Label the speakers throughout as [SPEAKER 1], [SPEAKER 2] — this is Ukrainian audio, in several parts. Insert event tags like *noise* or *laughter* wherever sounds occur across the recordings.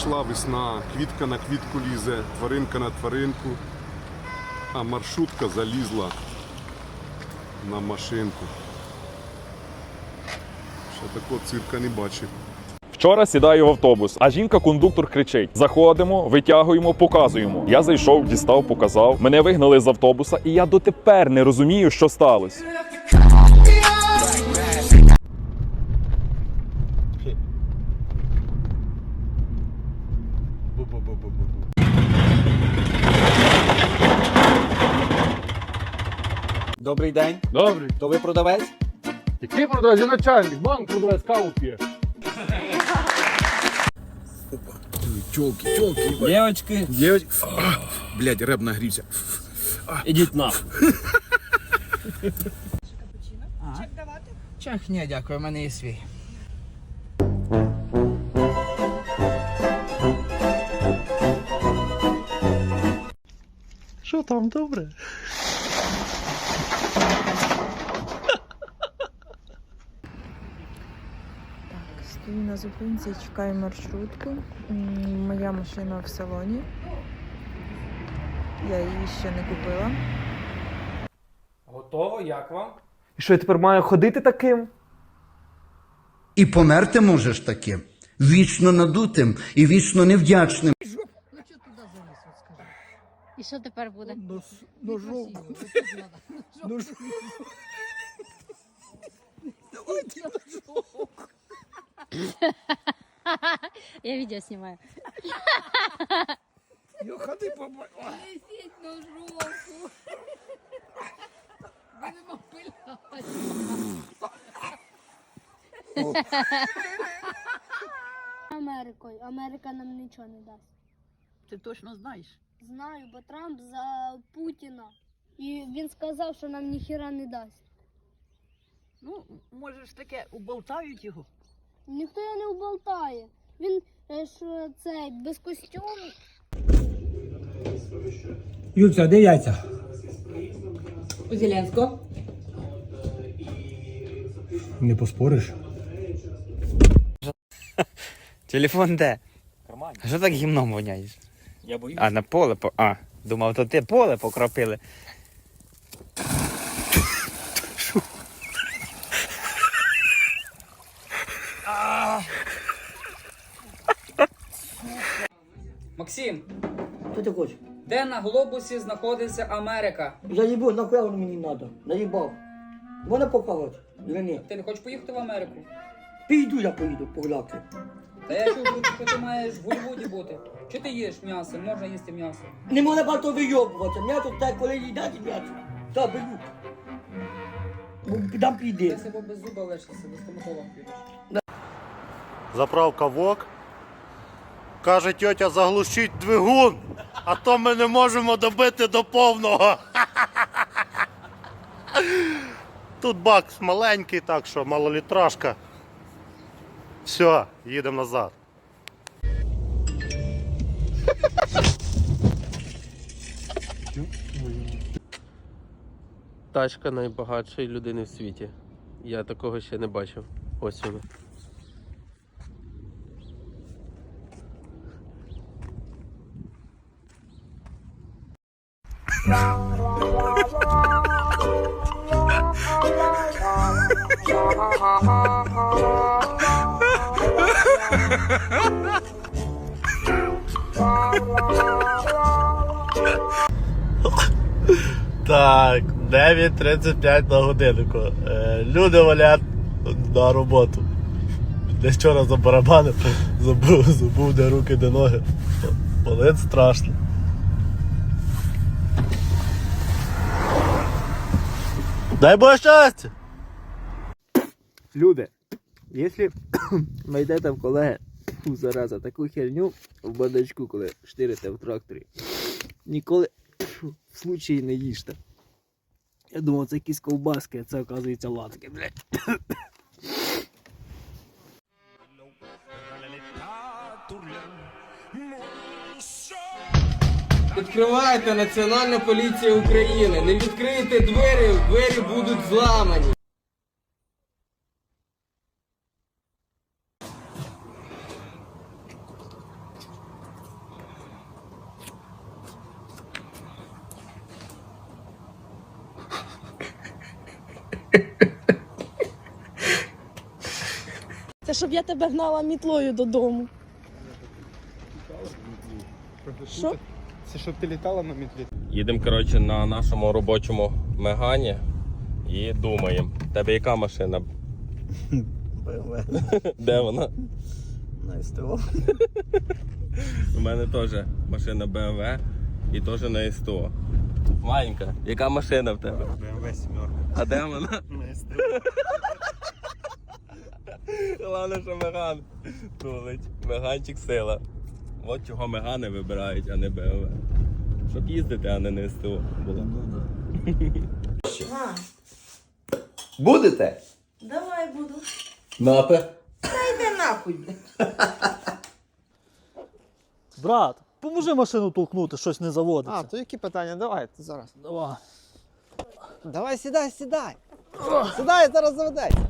[SPEAKER 1] Прийшла весна, квітка на квітку лізе, тваринка на тваринку, а маршрутка залізла на машинку. Ще такого цирка не бачив.
[SPEAKER 2] Вчора сідаю в автобус, а жінка-кондуктор кричить: Заходимо, витягуємо, показуємо. Я зайшов, дістав, показав. Мене вигнали з автобуса, і я дотепер не розумію, що сталося.
[SPEAKER 3] Добрий день.
[SPEAKER 4] Добрий.
[SPEAKER 3] То ви продавець?
[SPEAKER 4] Який продавець? Я начальник, банк продавець каву п'є.
[SPEAKER 5] Тілки, тілки,
[SPEAKER 3] Дівочки.
[SPEAKER 5] Девочки. Блять, реп нагрівся.
[SPEAKER 3] Ідіть на.
[SPEAKER 6] Чах, ні, дякую, у мене є свій.
[SPEAKER 4] Що там добре?
[SPEAKER 7] Стою на зупинці, чекаю маршрутку. Моя машина в салоні. Я її ще не купила.
[SPEAKER 6] Готово, як вам?
[SPEAKER 8] І що я тепер маю ходити таким?
[SPEAKER 9] І померти можеш таким, вічно надутим і вічно невдячним.
[SPEAKER 10] І що тепер буде? *laughs* *laughs* Я відео знімаю. Америкою. Америка нам нічого не дасть.
[SPEAKER 6] Ти точно знаєш?
[SPEAKER 10] Знаю, бо Трамп за Путіна. І він сказав, що нам ніхіра не дасть.
[SPEAKER 6] Ну, може ж таке, уболтають його.
[SPEAKER 10] Ніхто його не уболтає. Він е, що цей без костюму.
[SPEAKER 3] Юльця, де яйця?
[SPEAKER 6] У Зеленського?
[SPEAKER 3] Не поспориш.
[SPEAKER 11] Телефон де? А що так гімном воняєш?
[SPEAKER 3] Я боюсь.
[SPEAKER 11] А, на поле по. А, думав, то ти поле покропили.
[SPEAKER 6] Максим,
[SPEAKER 8] Що ти хочеш?
[SPEAKER 6] де на глобусі знаходиться Америка?
[SPEAKER 8] Заїбу, нахуя воно мені треба? Наїбав. Похавати? Или ні?
[SPEAKER 6] Ти не хочеш поїхати в Америку?
[SPEAKER 8] Піду я поїду погляки.
[SPEAKER 6] Та я чув, що ти маєш в Голлівуді бути. Чи ти їш м'ясо? Можна їсти м'ясо.
[SPEAKER 8] Не можна багато вийобуватися. М'ясо так, коли їдять м'ясо. Та, белюк. Бо Дам
[SPEAKER 6] Ти
[SPEAKER 8] піди.
[SPEAKER 6] себе без зуба лишишся, до стоматолога підеш.
[SPEAKER 4] Заправка ВОК. Каже тьотя, заглушіть двигун, а то ми не можемо добити до повного. *laughs* Тут бак маленький, так що малолітражка. Все, їдемо назад.
[SPEAKER 12] Тачка найбагатшої людини в світі. Я такого ще не бачив. Ось вона.
[SPEAKER 4] Так, 9.35 на годиннику. Е, люди валять на роботу. Десь вчора за барабаном *laughs* забув, забув де руки, де ноги. Болить страшно. Дай Боже щастя!
[SPEAKER 8] Люди, якщо знайдете в колеги зараза, таку херню в бардачку, коли штирите в тракторі, ніколи в случаї не їжте. Я думав, це якісь ковбаски, а це оказується латки, блядь.
[SPEAKER 12] Відкривайте Національна поліція України. Не відкрийте двері, двері будуть зламані.
[SPEAKER 13] Щоб я тебе гнала мітлою додому. Що?
[SPEAKER 14] Це щоб ти літала на мітлі?
[SPEAKER 15] Їдемо, коротше, на нашому робочому мегані і думаємо. Тебе яка машина?
[SPEAKER 8] БМВ *laughs*
[SPEAKER 15] Де вона?
[SPEAKER 8] на СТО. *laughs*
[SPEAKER 15] У мене теж машина BMW і теж на СТО. Маленька, яка машина в тебе?
[SPEAKER 14] БМВ сімерка.
[SPEAKER 15] А де вона?
[SPEAKER 14] На СТО. *laughs*
[SPEAKER 15] Головне, що Меган тулить. Меганчик сила. От чого Мегани вибирають, а не БМВ. Щоб їздити, а не на СТО було. *laughs*
[SPEAKER 8] Будете?
[SPEAKER 13] Давай буду.
[SPEAKER 15] Напе.
[SPEAKER 13] Йди нахуй.
[SPEAKER 7] Брат, поможи машину толкнути, щось не заводиться.
[SPEAKER 8] А, то які питання? Давай, ти зараз.
[SPEAKER 7] Давай.
[SPEAKER 8] Давай, сідай, сідай. Сідай, зараз заведеться.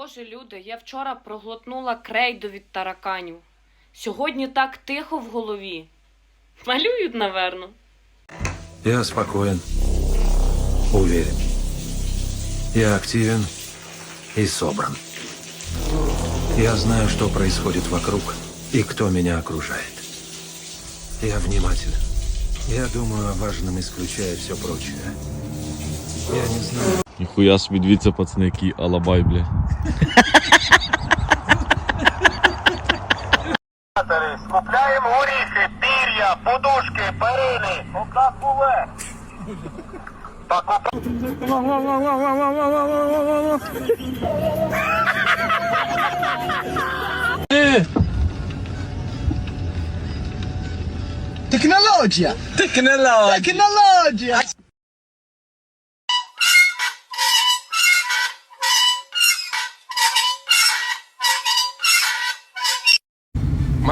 [SPEAKER 16] Боже, люди, я вчора проглотнула крейду від тараканів. Сьогодні так тихо в голові. Малюють, наверно.
[SPEAKER 17] Я спокоен, уверен. Я активен и собран. Я знаю, что происходит вокруг и кто меня окружает. Я внимателен. Я думаю о важном, исключая все прочее. Я не знаю.
[SPEAKER 18] Ніхуя собі дивіться, пацани, який алабай, бля.
[SPEAKER 15] Скупляємо горіхи, пір'я, подушки, перини. Одна буле.
[SPEAKER 8] Технологія! Технологія! Технологія!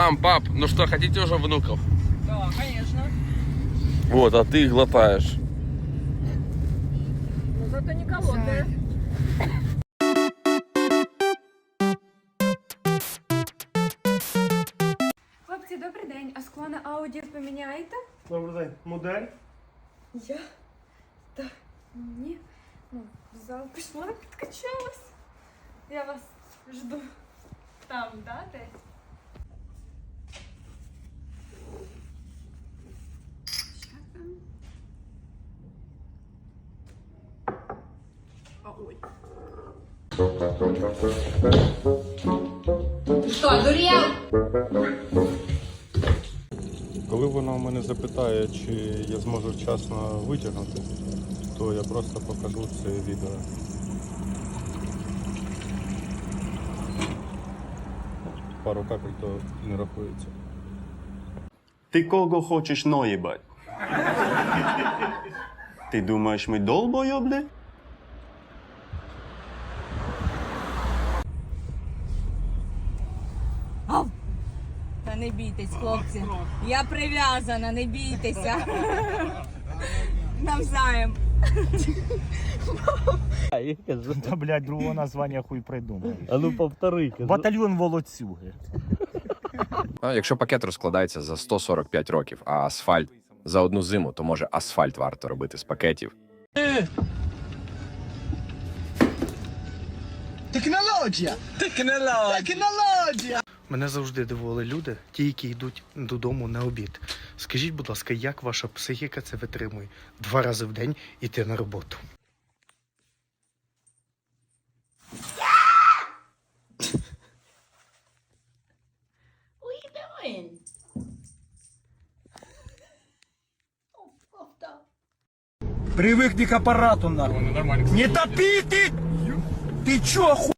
[SPEAKER 15] Мам, пап, ну что, хотите уже внуков?
[SPEAKER 16] Так, звісно.
[SPEAKER 15] Вот, а ты их глотаешь.
[SPEAKER 16] Ну зато не колодне.
[SPEAKER 13] Хлопці, добрий день. А скло на ауді поміняєте?
[SPEAKER 15] Добрий день. Модель?
[SPEAKER 13] Я? Та ні. Ну, в зал пішла, *laughs* підкачалась. Я вас жду. Там, да, десь? А ой.
[SPEAKER 19] Що, дуріяв?
[SPEAKER 5] Коли вона в мене запитає, чи я зможу вчасно витягнути, то я просто покажу це відео. Пару капель то не рахується.
[SPEAKER 12] Ти кого хочеш наїбать? Ти думаєш, ми долбойобли?
[SPEAKER 13] Не бійтесь, хлопці. Я прив'язана, не бійтеся. *laughs* Навзаєм.
[SPEAKER 7] Та, блядь, другого названня хуй придумав.
[SPEAKER 8] А ну повтори.
[SPEAKER 7] Батальйон волоцюги.
[SPEAKER 17] Якщо пакет розкладається за 145 років, а асфальт за одну зиму, то може асфальт варто робити з пакетів.
[SPEAKER 8] Технологія! Технологія! Технологія! Мене завжди дивували люди, ті, які йдуть додому на обід. Скажіть, будь ласка, як ваша психіка це витримує? Два рази в день іти на роботу.
[SPEAKER 7] Привыкни к аппарату, нахуй. Не топи ты! Ты чё, хуй?